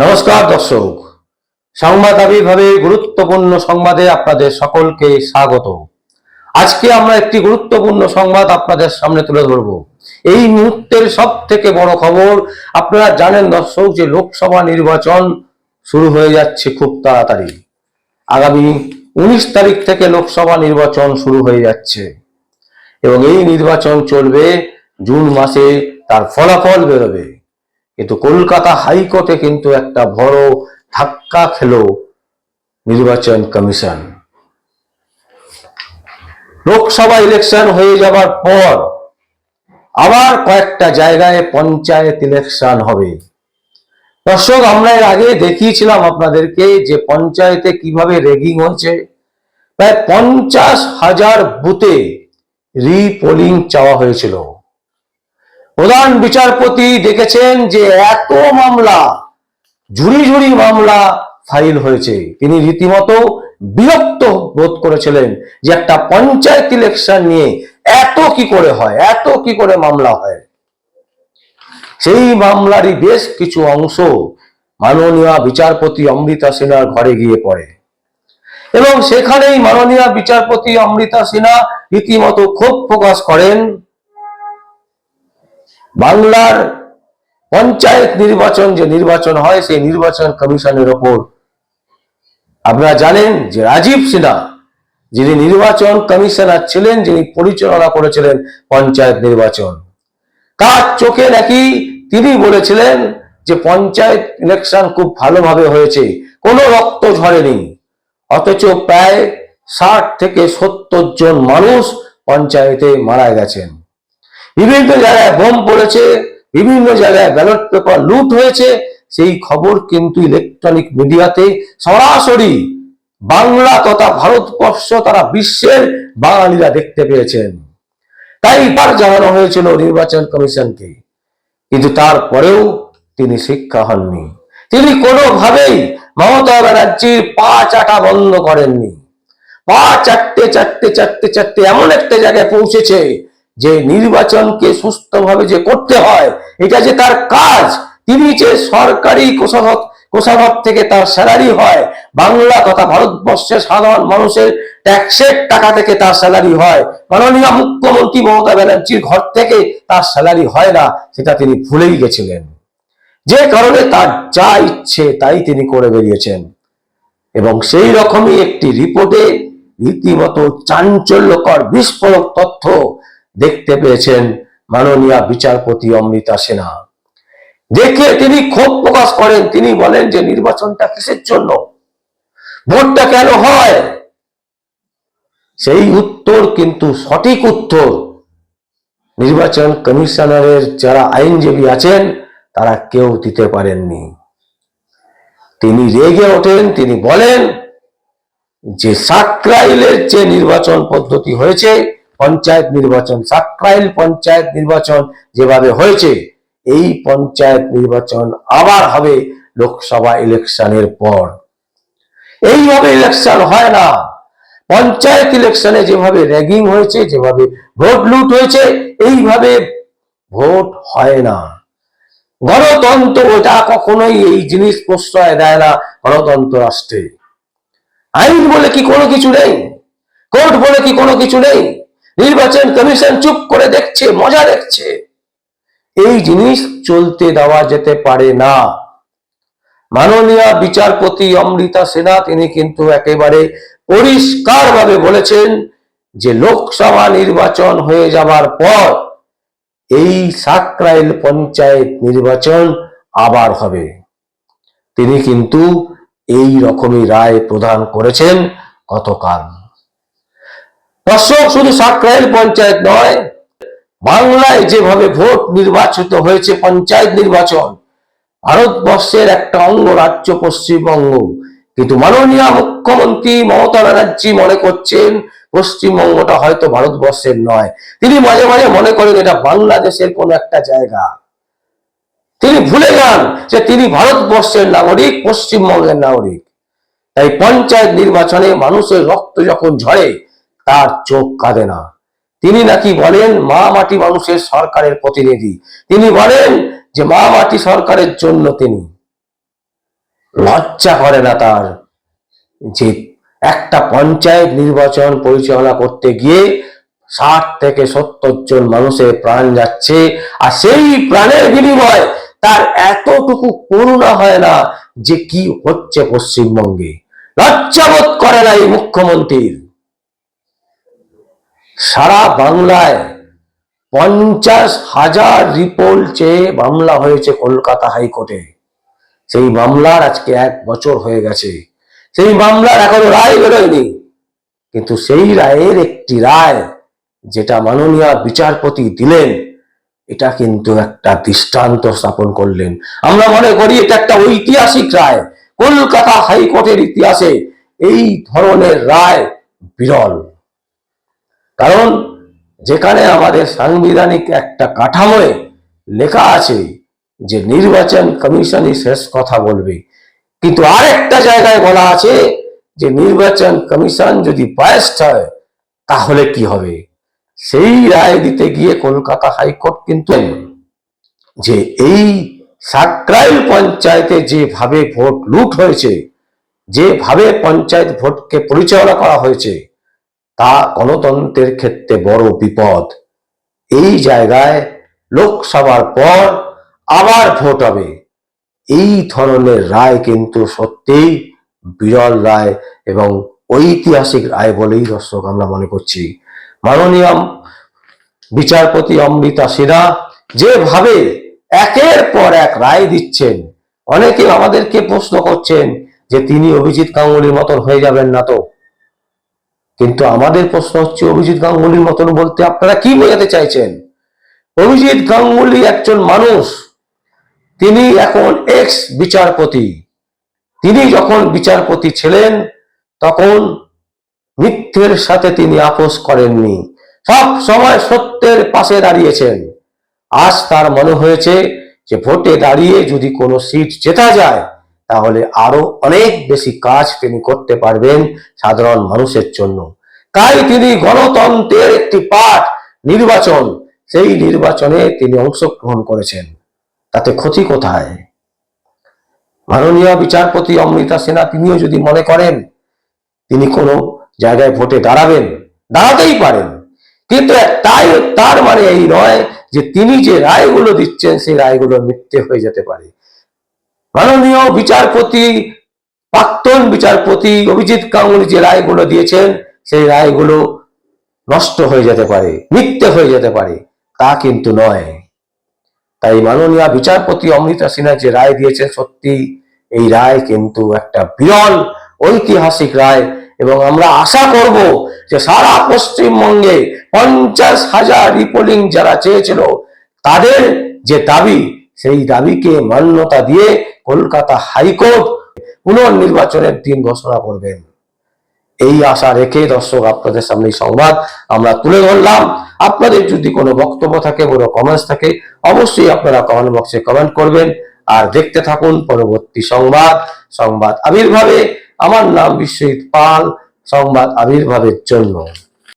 নমস্কার, দর্শক। সংবাদ আবির্ভাবে গুরুত্বপূর্ণ সংবাদে আপনাদের সকলকে স্বাগত। আজকে আমরা একটি গুরুত্বপূর্ণ সংবাদ আপনাদের সামনে তুলে ধরব। এই মুহূর্তের সব থেকে বড় খবর, আপনারা জানেন দর্শক, যে লোকসভা নির্বাচন শুরু হয়ে যাচ্ছে খুব তাড়াতাড়ি। আগামী উনিশ তারিখ থেকে লোকসভা নির্বাচন শুরু হয়ে যাচ্ছে। এবং এই নির্বাচন চলবে জুন মাসে, তার ফলাফল বেরোবে। কিন্তু কলকাতা হাইকোর্টে কিন্তু একটা বড় ধাক্কা খেলো নির্বাচন কমিশন। লোকসভা ইলেকশন হয়ে যাবার পর আবার কয়েকটা জায়গায় পঞ্চায়েত ইলেকশন হবে। দর্শক, আমরা এর আগে দেখিয়েছিলাম আপনাদেরকে যে পঞ্চায়েতে কীভাবে রেগিং হয়েছে। প্রায় পঞ্চাশ হাজার বুথে রিপোলিং চাওয়া হয়েছিল। প্রধান বিচারপতি দেখেছেন যে এত মামলা, ঝুড়ি ঝুড়ি মামলা ফাইল হয়েছে। তিনি রীতিমতো বিরক্ত বোধ করেছিলেন যে একটা পঞ্চায়েত ইলেকশন নিয়ে এত কি করে হয়, এত কি করে মামলা হয়। সেই মামলারই বেশ কিছু অংশ মাননীয় বিচারপতি অমৃতা সিনহার ঘরে গিয়ে পড়ে। এবং সেখানেই মাননীয় বিচারপতি অমৃতা সিনহা রীতিমতো ক্ষোভ প্রকাশ করেন। বাংলার পঞ্চায়েত নির্বাচন যে নির্বাচন হয়, সেই নির্বাচন কমিশনের ওপর। আপনারা জানেন যে রাজীব সিনহা, যিনি নির্বাচন কমিশনার ছিলেন, যিনি পরিচালনা করেছিলেন পঞ্চায়েত নির্বাচন। তার চোখে নাকি তিনি বলেছিলেন যে পঞ্চায়েত ইলেকশন খুব ভালোভাবে হয়েছে, কোনো রক্ত ঝরেনি। অথচ প্রায় ষাট থেকে সত্তর জন মানুষ পঞ্চায়েতে মারা গেছেন। বিভিন্ন জায়গায় বোম পড়েছে, বিভিন্ন জায়গায় ব্যালট পেপার লুট হয়েছে। সেই খবর কিন্তু ইলেকট্রনিক মিডিয়াতে সরাসরি বাংলা তথা ভারতবর্ষ তারা বিশ্বের বাঙালিরা দেখতে পেয়েছেন। তাই তার জানানো হয়েছিল নির্বাচন কমিশনকে। কিন্তু তারপরেও তিনি শিক্ষা হননি। তিনি কোনোভাবেই মমতা ব্যানার্জির পা চাটা বন্ধ করেননি। পা চারটে চারটে চারটে চারটে এমন একটা জায়গায় পৌঁছেছে যে নির্বাচনকে সুস্থভাবে যে করতে হয়, এটা যে তার কাজ, তিনি যে সরকারি কোষাঘর কোষাঘর থেকে তার স্যালারি হয়, বাংলা তথা ভারতবর্ষের সাধারণ মানুষের ট্যাক্সের টাকা থেকে তার স্যালারি হয়। মাননীয় মুখ্যমন্ত্রী মমতা ব্যানার্জির ঘর থেকে তার স্যালারি হয় না, সেটা তিনি ভুলেই গেছিলেন। যে কারণে তার যা ইচ্ছে তাই তিনি করে বেরিয়েছেন। এবং সেই রকমই একটি রিপোর্টে রীতিমতো চাঞ্চল্যকর, বিস্ফোরক তথ্য দেখতে পেয়েছেন মাননীয় বিচারপতি অমৃতা সিনহা দেখে তিনি ক্ষোভ প্রকাশ করেন। তিনি বলেন যে নির্বাচনটা কিসের জন্য? ভোটটা কেন হয়? সেই উত্তর কিন্তু সঠিক উত্তর। নির্বাচন কমিশনারের যারা আইনজীবী আছেন, তারা কেউ দিতে পারেননি। তিনি রেগে ওঠেন। তিনি বলেন যে সাকরাইলের যে নির্বাচন পদ্ধতি হয়েছে পঞ্চায়েত নির্বাচন, সাকরাইল পঞ্চায়েত নির্বাচন যেভাবে হয়েছে, এই পঞ্চায়েত নির্বাচন আবার হবে লোকসভা ইলেকশনের পর। এইভাবে ইলেকশন হয় না। পঞ্চায়েত ইলেকশনে যেভাবে র্যাগিং হয়েছে, যেভাবে ভোট লুট হয়েছে, এইভাবে ভোট হয় না। গণতন্ত্র ওটা কখনোই এই জিনিস প্রশ্রয় দেয় না গণতন্ত্র রাষ্ট্রে। আইন বলে কি কোনো কিছু নেই? কোর্ট বলে কি কোনো কিছু নেই? নির্বাচন কমিশন চুপ করে দেখছে, মজা দেখছে। এই জিনিস চলতে দেওয়া যেতে পারে না। মাননীয় বিচারপতি অমৃতা সিনহা তিনি কিন্তু একেবারে পরিষ্কারভাবে বলেছেন যে লোকসভা নির্বাচন হয়ে যাবার পর এই সাকরাইল পঞ্চায়েত নির্বাচন আবার হবে। তিনি কিন্তু এই রকমই রায় প্রদান করেছেন গতকাল। দর্শক শুধু সাকরাইল পঞ্চায়েত নয়, বাংলায় যেভাবে ভোট নির্বাচিত হয়েছে, পঞ্চায়েত নির্বাচন, ভারতবর্ষের একটা অঙ্গ, রাজ্য পশ্চিমবঙ্গ। কিন্তু মাননীয় মুখ্যমন্ত্রী মমতা ব্যানার্জি মনে করছেন, পশ্চিমবঙ্গটা হয়তো ভারতবর্ষের নয়। তিনি মাঝে মাঝে মনে করেন এটা বাংলাদেশের কোন একটা জায়গা। তিনি ভুলে যান যে তিনি ভারতবর্ষের নাগরিক, পশ্চিমবঙ্গের নাগরিক। তাই পঞ্চায়েত নির্বাচনে মানুষের রক্ত যখন ঝরে তার চোখ কাঁদে না। তিনি নাকি বলেন, মা মাটি মানুষের সরকারের প্রতিনিধি। তিনি বলেন যে, মা মাটি সরকারের জন্য তিনি। লজ্জা করে না তার যে, একটা পঞ্চায়েত নির্বাচন পরিচালনা করতে গিয়ে ষাট থেকে সত্তর জন মানুষের প্রাণ যাচ্ছে, আর সেই প্রাণের বিনিময় তার এতটুকু করুণা হয় না যে, কি হচ্ছে পশ্চিমবঙ্গে। লজ্জাবোধ করে না এই মুখ্যমন্ত্রীর। সারা বাংলায় পঞ্চাশ হাজার রিপোর্ট চেয়ে মামলা হয়েছে কলকাতা হাইকোর্টে। সেই মামলার আজকে এক বছর হয়ে গেছে। সেই মামলার এখনও রায় বেরোয়নি। কিন্তু সেই রায়ের একটি রায় যেটা মাননীয় বিচারপতি দিলেন, এটা কিন্তু একটা দৃষ্টান্ত স্থাপন করলেন। আমরা মনে করি এটা একটা ঐতিহাসিক রায়। কলকাতা হাইকোর্টের ইতিহাসে এই ধরনের রায় বিরল। কারণ যেখানে আমাদের সাংবিধানিক একটা কাঠামোয় লেখা আছে যে নির্বাচন কমিশনই শেষ কথা বলবে। কিন্তু আরেকটা জায়গায় বলা আছে যে নির্বাচন কমিশন যদি বায়াস্ট হয়, তাহলে কি হবে? সেই রায় দিতে গিয়ে কলকাতা হাইকোর্ট কিন্তু যে এই সাকরাইল পঞ্চায়েতে যেভাবে ভোট লুট হয়েছে, যেভাবে পঞ্চায়েত ভোটকে পরিচালনা করা হয়েছে তা গণতন্ত্রের ক্ষেত্রে বড় বিপদ। এই জায়গায় লোকসভার পর আবার ভোট হবে। এই ধরনের রায় কিন্তু সত্যিই বিরল রায় এবং ঐতিহাসিক রায় বলেই দর্শক আমরা মনে করছি। মাননীয় বিচারপতি অমৃতা সিনহা যেভাবে একের পর এক রায় দিচ্ছেন, অনেকে আমাদেরকে প্রশ্ন করছেন যে তিনি অভিজিৎ গাঙ্গুলির মতন হয়ে যাবেন না তো। কিন্তু আমাদের প্রশ্ন হচ্ছে, অভিজিৎ গাঙ্গুলির মতন বলতে আপনারা কি বোঝাতে চাইছেন? অভিজিৎ গাঙ্গুলি একজন মানুষ, তিনি এখন এক্স বিচারপতি। তিনি যখন বিচারপতি ছিলেন, তখন মিথ্যের সাথে তিনি আপোষ করেননি। সব সময় সত্যের পাশে দাঁড়িয়েছেন। আজ তার মনে হয়েছে যে, ভোটে দাঁড়িয়ে যদি কোনো সিট জেতা যায় তাহলে আরও অনেক বেশি কাজ তিনি করতে পারবেন সাধারণ মানুষের জন্য। তাই তিনি গণতন্ত্রের একটি পাঠ, নির্বাচন, সেই নির্বাচনে তিনি অংশগ্রহণ করেছেন। তাতে ক্ষতি কোথায়? মাননীয় বিচারপতি অমৃতা সেনা, তিনিও যদি মনে করেন, তিনি কোনো জায়গায় ভোটে দাঁড়াবেন, দাঁড়াতেই পারেন। কিন্তু তাই, তার মানে এই নয় যে তিনি যে রায়গুলো দিচ্ছেন, সেই রায়গুলো মিথ্যে হয়ে যেতে পারে। মাননীয় বিচারপতি, প্রাক্তন বিচারপতি অভিজিৎ গাঙ্গুলি যে রায়গুলো দিয়েছেন, সেই রায়গুলো নষ্ট হয়ে যেতে পারে, মিথ্যে হয়ে যেতে পারে, তা কিন্তু নয়। তাই মাননীয় বিচারপতি অমৃতা সিনহা যে রায় দিয়েছেন, সত্যি এই রায় কিন্তু একটা বিরল ঐতিহাসিক রায় এবং আমরা আশা করব যে সারা পশ্চিমবঙ্গে পঞ্চাশ হাজার রিপোলিং যারা চেয়েছিল, তাদের যে দাবি, সেই দাবিকে মান্যতা দিয়ে কলকাতা হাইকোর্ট পুনর্নির্বাচনের দিন ঘোষণা করবেন। এই আশা রেখে দর্শক, আপনাদের সামনে সংবাদ আমরা তুলে ধরলাম। আপনাদের যদি কোনো বক্তব্য থাকে, কোনো কমেন্টস থাকে, অবশ্যই আপনারা কমেন্ট বক্সে কমেন্ট করবেন। আর দেখতে থাকুন পরবর্তী সংবাদ। সংবাদ আবির্ভাবে। আমার নাম বিশ্বজিৎ পাল। সংবাদ আবির্ভাবের জন্য।